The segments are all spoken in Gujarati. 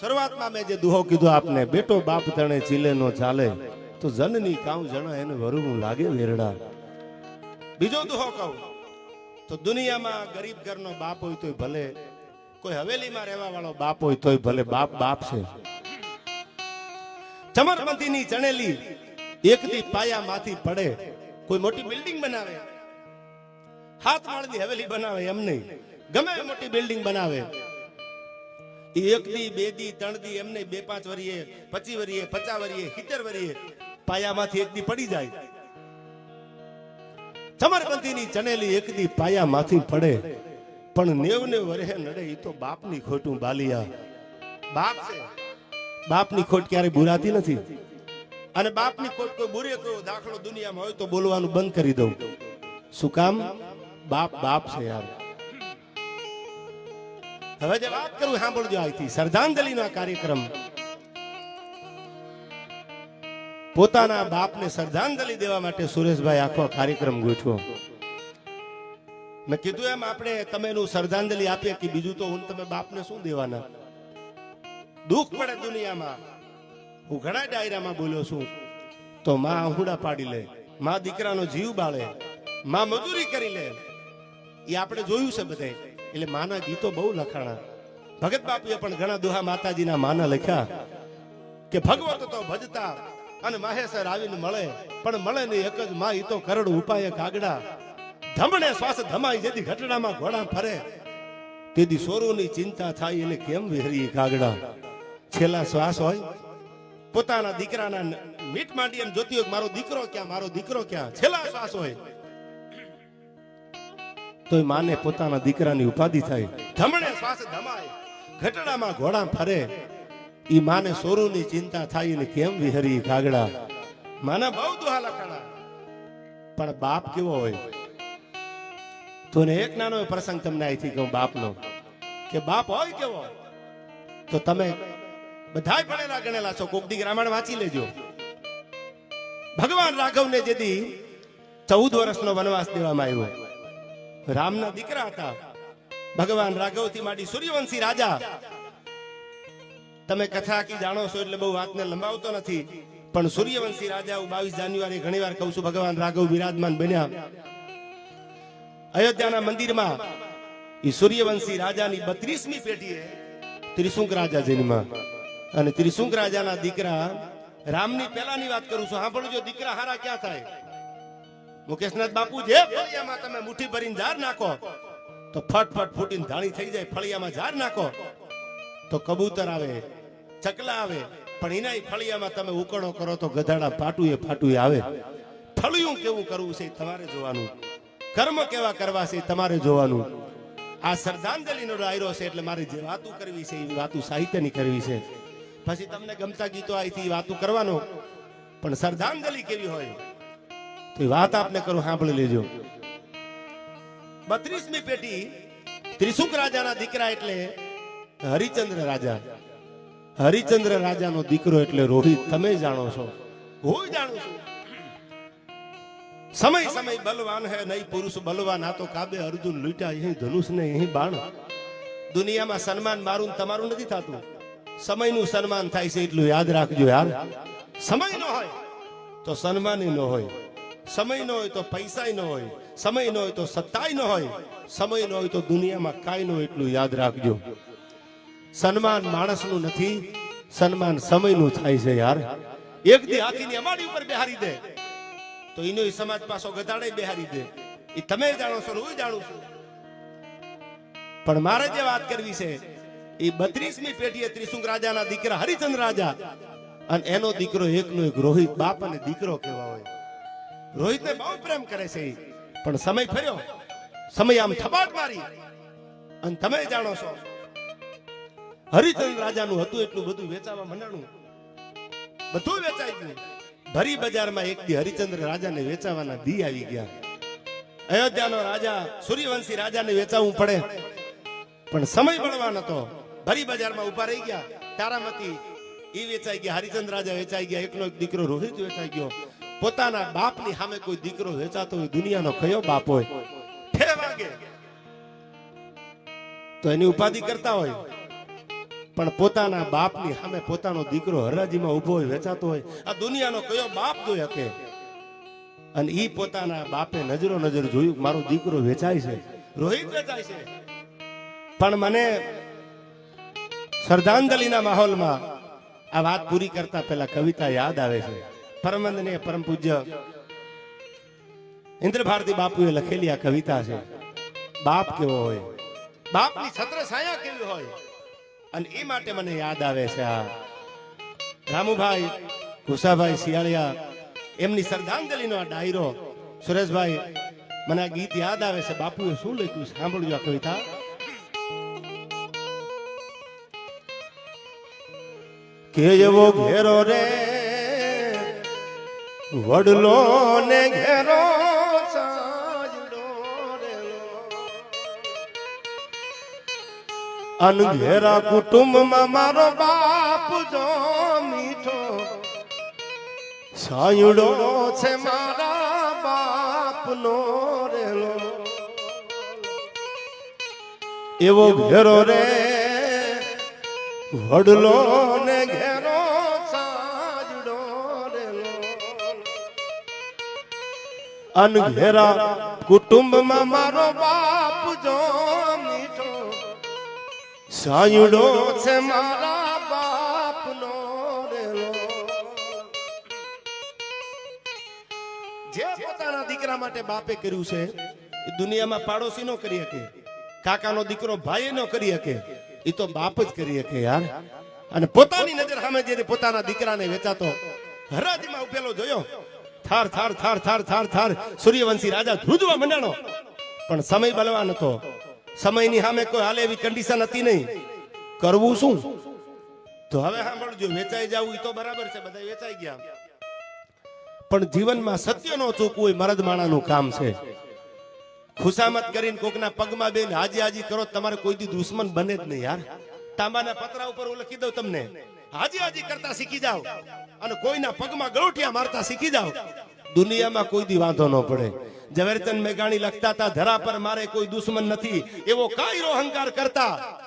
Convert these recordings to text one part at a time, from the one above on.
શરૂઆતમાં મેં જે દુહો કીધો આપને, બેટો, બાપ તણે ચીલે નો ચાલે. તો જનની કાઉ જણા એને વરુનું લાગે વેરડા. બીજો દુહો કહું, તો દુનિયામાં ગરીબ ઘરનો બાપ હોય તોય ભલે, કોઈ હવેલીમાં રહેવા વાળો બાપ હોય તોય ભલે બાપ બાપ છે. ચમરબંધીની ચણેલી એક દી પાયામાંથી પડે, કોઈ મોટી બિલ્ડિંગ બનાવે, હાથ માળની હવેલી બનાવે એમ નહીં. ગમે મોટી બિલ્ડિંગ બનાવે એક દી બે દી ત્રણ દી એમને બે પાંચ વરીએ, પચી વરીએ, પચાસ વરીએ, સિત્તેર વરીએ, પાયામાંથી એક દી પડી જાય. ચમરબંધીની ચણેલી એક દી પાયામાંથી પડે. પણ નેવ ને વરે નડે એ તો બાપની ખોટું બાલિયા. બાપ છે. બાપની ખોટ ક્યારે બુરાતી નથી. અને બાપની ખોટ કોઈ બુરે કયો દાખલો દુનિયામાં હોય તો બોલવાનું બંધ કરી દઉં. શું કામ? બાપ બાપ છે યાર. હવે જે વાત કરું, સાંભળજો અહીંથી. શ્રદ્ધાંજલિનો કાર્યક્રમ. પોતાના બાપને શ્રદ્ધાંજલિ દેવા માટે સુરેશભાઈ આખો કાર્યક્રમ ગોઠવો મેં કીધું એમ આપણે તમે એનું શ્રદ્ધાંજલિ આપીએ કે બીજું તો હું તમે બાપને શું દેવાના? દુઃખ પડે દુનિયામાં. હું ઘણા ડાયરામાં બોલ્યો છું. તો માં આહુડા પાડી લે, માં દીકરાનો જીવ બાળે, માં મજૂરી કરી લે. એ આપણે જોયું છે બધે એટલે માના ગીતો બહુ લખાણા. ભગત બાપુએ પણ ઘણા દુહા માતાજીના માના લખ્યા કે ભગવત તો ભજતા અને માહેસર આવીને મળે, પણ મળે નહીં એક જ માં, ઈ તો કરડ ઉપાય કાગડા. ધમણે શ્વાસ ધમાઈ જેથી ઘટડામાં ઘોડા ફરે. તેથી સોરોની ચિંતા થાય એને કેમ વિહરી કાગડા? છેલ્લા શ્વાસ હોય. પોતાના દીકરાના મીટ માંડી એમ જોતી હોય મારો દીકરો ક્યાં, મારો દીકરો ક્યાં? છેલ્લા શ્વાસ હોય. તોય માને પોતાના દીકરાની ઉપાધિ થાય. ધમણે શ્વાસ ધમાય. ઘટડામાં ઘોડા ફરે. ઈ માને સોરુની ચિંતા થાય ને કેમ વિહરી કાગડા માના બહુ દુહા લખાણા પણ બાપ કેવો હોય? તો ને એક નાનો પ્રસંગ તમને અહીંથી કહું બાપનો. કે બાપ હોય કેવો? તો તમે બધાય ભણેલા ગણેલા છો. કોક દી રામાયણ વાંચી લેજો. ભગવાન રાઘવને જેથી ચૌદ વર્ષનો વનવાસ દેવામાં આવ્યો. રામના દીકરા હતા. ભગવાન રાઘવથી માંડી સૂર્યવંશી રાજા. તમે કથા કી જાણો છો એટલે બહુ વાતને લંબાવતો નથી. પણ સૂર્યવંશી રાજા હું બાવીસ જાન્યુઆરી ઘણી વાર કહું છું, ભગવાન રાઘવ બિરાજમાન બન્યા. અયોધ્યાના મંદિરમાં એ સૂર્યવંશી રાજાની બત્રીસમી પેઢીએ ત્રિશુંક રાજા જન્મા અને ત્રિશુંક રાજાના દીકરા રામની પહેલાની વાત કરું છું. સાંભળજો, દીકરા હારા ક્યાં થાય? મુકેશનાથ બાપુ જે ફળિયામાં તમે મુઠ્ઠી ભરીને ઝાર નાખો, તો ફટ ફટ ફૂટીને ધાણી થઈ જાય, ફળિયામાં ઝાર નાખો. તો કબૂતર આવે, ચકલા આવે, પણ એના ફળિયામાં તમે ઉકળો કરો તો ગધાડા ફાટુએ ફાટુએ આવે. ફળિયું કેવું કરવું છે તમારે જોવાનું. કર્મ કેવા કરવા છે તમારે જોવાનું. આ શ્રદ્ધાંજલિનો ડાયરો છે એટલે મારે જે વાતું કરવી છે એ વાતું સાહિત્યની કરવી છે. પછી તમને ગમતા ગીતો અહીંથી વાતું કરવાનો. પણ શ્રદ્ધાંજલિ કેવી હોય? વાત આપને કરું, સાંભળી લેજો. બત્રીસમી પેટી ત્રિશુક રાજાના દીકરા એટલે હરિચંદ્ર રાજા. હરિચંદ્ર રાજાનો દીકરો એટલે રોહિત. તમે જાણો છો? હું જાણું છું. સમય સમય બલવાન હે, નહીં પુરુષ બલવાન. આ તો કાબે અર્જુન લૂટ્યા, અહીં ધનુષ ને અહીં બાણ. દુનિયામાં સન્માન મારું તમારું નથી થતું. સમયનું સન્માન થાય છે, એટલું યાદ રાખજો યાર. સમય ન હોય તો સન્માન ન હોય. સમય ન હોય તો પૈસા ન હોય, સમય ન હોય તો સત્તાય ન હોય, સમય ન હોય તો દુનિયામાં કાંઈ ન હોય એટલું યાદ રાખજો. સન્માન માણસનું નથી, સન્માન સમયનું થાય છે યાર. એક દી હાથીની અમારી ઉપર બેહારી દે. તો એનો સમાજ પાછો ગધાડે બેહારી દે. એ તમે જાણો છો હું જાણું છું. પણ મારે જે વાત કરવી છે, એ બત્રીસમી પેઢીએ ત્રિશુંગ રાજાના દીકરા હરિચંદ્ર રાજા. અને એનો દીકરો એકનો એક રોહિત બાપ અને દીકરો કહેવા હોય. રોહિતને બહુ પ્રેમ કરે છે. પણ સમય ફર્યો. સમય આમ થપાટ મારી. અને તમે જાણો છો હરિચંદ રાજાનું હતું એટલું બધું વેચાવા મંડાણું બધું વેચાઈ ગયું. ભરી બજારમાં એક દી હરિચંદ્ર રાજાને વેચાવાના દી આવી ગયા. અયોધ્યાનો રાજા, સૂર્યવંશી રાજાને વેચાવવું પડે. પણ સમય બળવા નતો ભરી બજારમાં ઊભા રહી ગયા. તારામતી ઈ વેચાઈ ગયા, હરિચંદ્ર રાજા વેચાઈ ગયા. એકનો એક દીકરો રોહિત વેચાઈ ગયો. પોતાના બાપની સામે કોઈ દીકરો વેચાતો હોય, દુનિયાનો કયો બાપ હોય? તો એની ઉપાધિ કરતા હોય. પણ પોતાના બાપની સામે પોતાનો દીકરો હરાજીમાં ઊભો હોય, વેચાતો હોય, આ દુનિયાનો કયો બાપ જોઈ શકે? અને ઈ પોતાના બાપે નજરો નજર જોયું મારો દીકરો વેચાય છે. રોહિત વેચાય છે. પણ મને શ્રદ્ધાંજલિના માહોલમાં આ વાત પૂરી કરતા પહેલા કવિતા યાદ આવે છે. પરમવંદનીય પરમ પૂજ્ય. ઇન્દ્ર ભારતી બાપુએ લખેલી આ કવિતા છે, બાપ કેવો હોય? બાપની છત્ર છાયા કેવી હોય? અને એ માટે મને યાદ આવે છે આ. રામુભાઈ, કુસાભાઈ શિયાળિયા, એમની શ્રદ્ધાંજલિનો આ ડાયરો. સુરેશભાઈ, મને આ ગીત યાદ આવે છે. બાપુએ શું લખ્યું સાંભળ્યું આ કવિતા. કે એવો ઘેરો રે વડલો ને ઘેરો. અનઘેરા કુટુંબમાં મારો બાપ જો મીઠો સાયુડો છે મારા બાપનો રેલો એવો ઘેરો રે વડલો અનઘેરા કુટુંબમાં મારો બાપ જો મીઠો, સાયુડો છે મારા બાપનો રેલો. જે પોતાના દીકરા માટે બાપે કર્યું છે, એ દુનિયામાં પાડોશી નો કરી શકે, કાકાનો દીકરો ભાઈ નો કરી શકે, એ તો બાપ જ કરી શકે યાર. અને પોતાની નજર સામે જે પોતાના દીકરાને વેચાતો, હરાજીમાં ઉભેલો જોયો થાર થાર થાર થાર થાર થાર. સૂર્યવંશી રાજા ધ્રુજવા મંડાણો. પણ સમય બલવાન હતો. સમયની સામે કોઈ હાલે એવી કન્ડિશન હતી નહીં. કરવું શું? તો હવે સાંભળજો, વેચાઈ જવું એ તો બરાબર છે બધા વેચાઈ ગયા. પણ જીવનમાં સત્ય નો ચૂકવું એ મરદ માણાનું કામ છે. ખુશામત કરીને કોકના પગમાં બેન હાજી હાજી કરો, તમારે કોઈ દી દુશ્મન બને જ નહીં યાર. તાંબાના પતરા ઉપર હું લખી દઉં તમને. હાજી હાજી કરતા શીખી જાઓ. અને કોઈના પગમાં ગળોટિયા મારતા શીખી જાઓ. દુનિયામાં કોઈ દી વાંધો ન પડે. ઝવેરચંદ મેઘાણી લખતા હતા, ધરા પર મારે કોઈ દુશ્મન નથી. એવો કાયરો અહંકાર કરતા.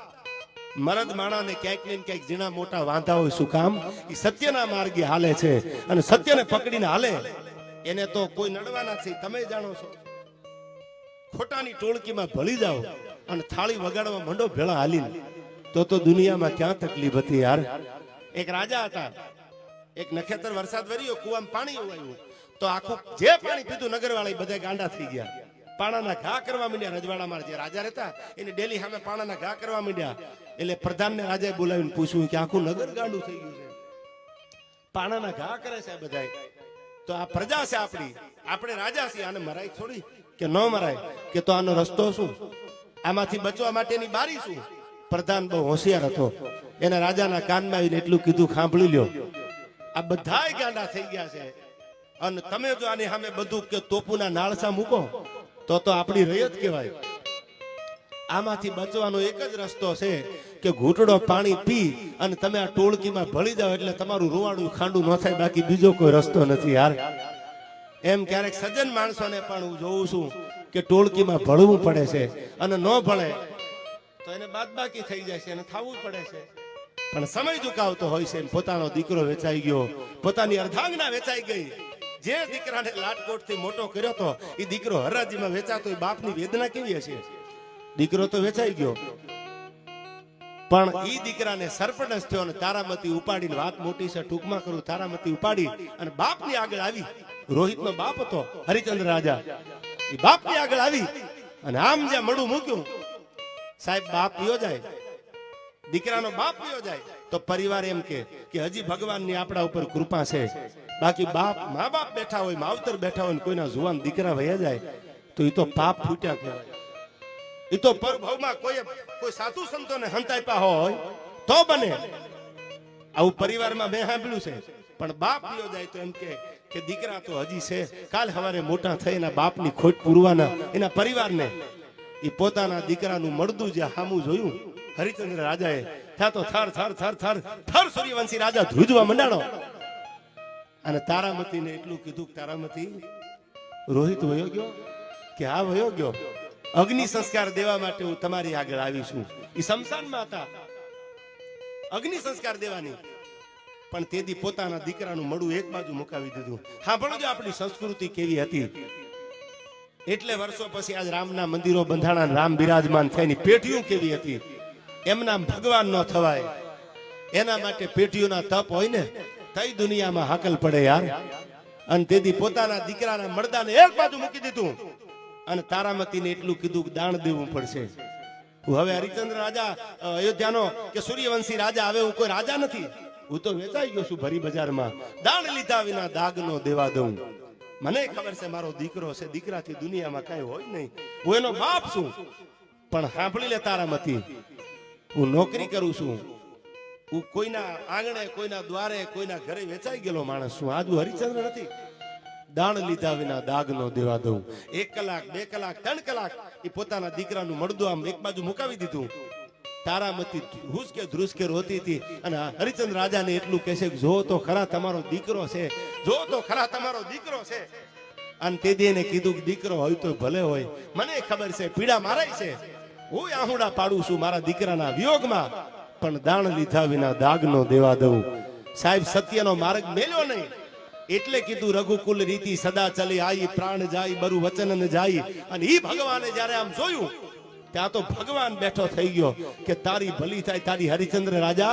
મરદ માણાને ક્યાંક ને ક્યાંક ઝીણા મોટા વાંધા હોય શું કામ? એ સત્યના માર્ગે હાલે છે અને સત્યને પકડીને હાલે. એને તો કોઈ નડવાના છે, તમે જાણો છો. ખોટાની ટોળકીમાં ભળી જાઓ અને થાળી વગાડવા મંડો ભેળા હાલીને. તો તો દુનિયામાં ક્યાં તકલીફ હતી યાર? એક રાજા હતા. એક નખેતર વરસાદ વર્યો, કુવામાં પાણી ઉવાયું તો આખું જે પાણી પીધું નગરવાળા બધા ગાંડા થઈ ગયા. પાણાના ઘા કરવા માંડ્યા રજવાડામાં જે રાજા રહેતા, એને ડેલી સામે પાણાના ઘા કરવા માંડ્યા. એટલે પ્રધાનને રાજાએ બોલાવીને પૂછ્યું કે આખું નગર ગાંડું થઈ ગયું છે. પાણાના ઘા કરે છે બધા તો આ પ્રજા છે આપણી. આપણે રાજા છીએ, આને મરાય થોડી કે ન મરાય? કે તો આનો રસ્તો શું? આમાંથી બચવા માટેની બારી શું? પ્રધાન બહુ હોશિયાર હતો. એને રાજાના કાનમાં આવીને એટલું કીધું, સાંભળી લ્યો. આ બધાય ગાંડા થઈ ગયા છે. અને તમે જો આની સામે બધું કે તોપુના નાળસા મૂકો, તો તો આપણી રયત કહેવાય. આમાંથી બચવાનો એક જ રસ્તો છે કે ઘૂંટડો પાણી પી અને તમે આ ટોળકીમાં ભળી જાઓ એટલે તમારું રૂવાડું ખાંડું ન થાય, બાકી બીજો કોઈ રસ્તો નથી યાર. એમ ક્યારેક સજ્જન માણસોને પણ હું જોઉં છું કે ટોળકીમાં ભળવું પડે છે અને ન ભળે બાદબાકી થઈ જાય છે અને થવું પડે છે. પણ સમય ચુકાવતો હોય છે ને પોતાનો દીકરો વેચાઈ ગયો. પોતાની અર્ધાંગના વેચાઈ ગઈ. જે દીકરાને લાટકોટથી મોટો કર્યો તો એ દીકરો હરાજીમાં વેચાતો એ બાપની વેદના કેવી હશે? દીકરો તો વેચાઈ ગયો. પણ એ દીકરાને સરપટસ થયો અને તારામતી ઉપાડીને વાત મોટી છે, ટૂંકમાં કરું, તારામતી ઉપાડી અને બાપની આગળ આવી. રોહિતનો બાપ હતો હરિચંદ્ર રાજા. એ બાપની આગળ આવી અને આમ જ્યાં મળું મૂક્યું સાહેબ, બાપ પીયો જાય. દીકરાનો બાપ પીયો જાય. તો પરિવાર એમ કે હજી ભગવાનની આપણા ઉપર કૃપા છે. બાકી બાપ મા બાપ બેઠા હોય, માવતર બેઠા હોય કોઈના જુવાન દીકરા વયા જાય, તો એ તો પાપ ફૂટ્યા કહેવાય. એ તો પરભવમાં કોઈ કોઈ સાધુ સંતોને હંતાપ્યા હોય, તો બને. આવું પરિવારમાં મેં સાંભળ્યું છે. પણ બાપ પીયો જાય તો એમ કે કે દીકરા તો હજી છે. કાલ સવારે મોટા થઈ એના બાપની ખોટ પૂરવાના એના પરિવારને એ પોતાના દીકરાનું મળદું જે હામું જોયું, હરિચંદ્ર રાજાએ, ત્યાં તો થર થર થર થર થર સૂર્યવંશી રાજા ધ્રુજવા મંડાણો. અને તારામતીને એટલું કીધું તારામતી, રોહિત વયો ગયો? કે હા, વયો ગયો. અગ્નિ સંસ્કાર દેવા માટે હું તમારી આગળ આવી છું. એ શમશાનમાં હતા. અગ્નિ સંસ્કાર દેવાની. પણ તેથી પોતાના દીકરાનું મળું એક બાજુ મુકાવી દીધું. સાંભળો જો આપણી સંસ્કૃતિ કેવી હતી. એટલે વર્ષો પછી આજ રામના મંદિરો બંધાણા રામ બિરાજમાન થઈને પેઢીઓ કેવી હતી? એમના ભગવાન ન થવાય. એના માટે પેઢીઓના તપ હોય ને, તઈ દુનિયામાં હાકલ પડે યાર. અને તેથી પોતાના દીકરાના મરદાને એક બાજુ મૂકી દીધું. અને તારામતીને એટલું કીધું કે દાણ દેવું પડશે. હું હવે હરિચંદ્ર રાજા અયોધ્યાનો કે સૂર્યવંશી રાજા હવે હું કોઈ રાજા નથી? હું તો વેચાઈ ગયો છું ભરી બજારમાં. દાણ લીધા વિના દાગ નો દેવા દઉં. મને ખબર છે, મારો દીકરો છે, દીકરાથી દુનિયામાં કઈ હોય નહીં. હું એનો બાપ છું, પણ સાંભળી લે તારામતી હું નોકરી કરું છું. હું કોઈના આંગણે, કોઈના દ્વારે, કોઈના ઘરે વેચાઈ ગયેલો માણસ છું. આજુ હરિચંદ્ર નથી. દાણ લીધા વિના દાગ નો દેવા દઉં. એક કલાક, બે કલાક, ત્રણ કલાક એ પોતાના દીકરાનું મળદું આમ એક બાજુ મુકાવી દીધું. તારામતી હુસકે ધ્રુસકે રોતી હતી. અને હરિચંદ્ર રાજાને એટલું કહેશે કે, જો તો ખરા તમારો દીકરો છે. જો તો ખરા તમારો દીકરો છે. અને તે દી એને કીધું કે, દીકરો હોય તો ભલે હોય. મને ખબર છે, પીડા મારાય છે. હું આહુડા પાડું છું મારા દીકરાના વિયોગમાં, પણ દાણ લીધા વિના દાગ નો દેવા દઉં. સાહેબ, સત્યનો માર્ગ મેલ્યો નહીં. એટલે કીધું, રઘુકુલ રીતિ સદા ચલી, આઈ પ્રાણ જાય, બરુ વચન જાય. અને ઈ ભગવાને જ્યારે આમ જોયું ત્યાં તો ભગવાન બેઠો થઈ ગયો કે તારી ભલી થાય, તારી હરિચંદ્ર રાજા.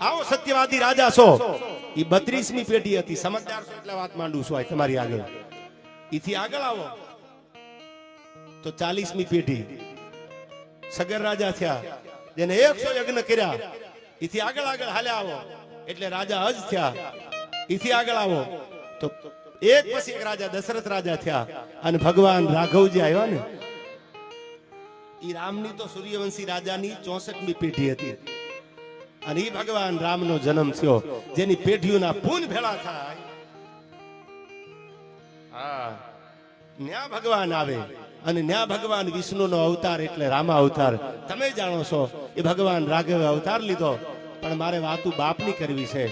આવો સત્યવાદી રાજા છો. ઈ બત્રીસમી પેઢી હતી. સમજદાર છો એટલે વાત માંડું છું તમારી આગળ. એથી આગળ આવો. તો ચાલીસમી પેઢી. સગર રાજા થયા. જેને એકસો યજ્ઞ કર્યા. એથી આગળ આગળ હાલે આવો. એટલે રાજા હજ થયા. ઈથી આગળ આવો. તો એક પછી એક રાજા, દશરથ રાજા થયા. અને ભગવાન રાઘવજી આવ્યા ને. રામની તો સૂર્યવંશી રાજાની ચોસઠમી પેઢી હતી. અને ઈ ભગવાન રામનો જન્મ થયો, જેની પેઢીઓના પૂન ભેળા થાય. ન્યા ભગવાન આવે અને ન્યા ભગવાન વિષ્ણુનો અવતાર એટલે રામા અવતાર. તમે જાણો છો, એ ભગવાન રાઘવે અવતાર લીધો, પણ મારે વાતું બાપની કરવી છે.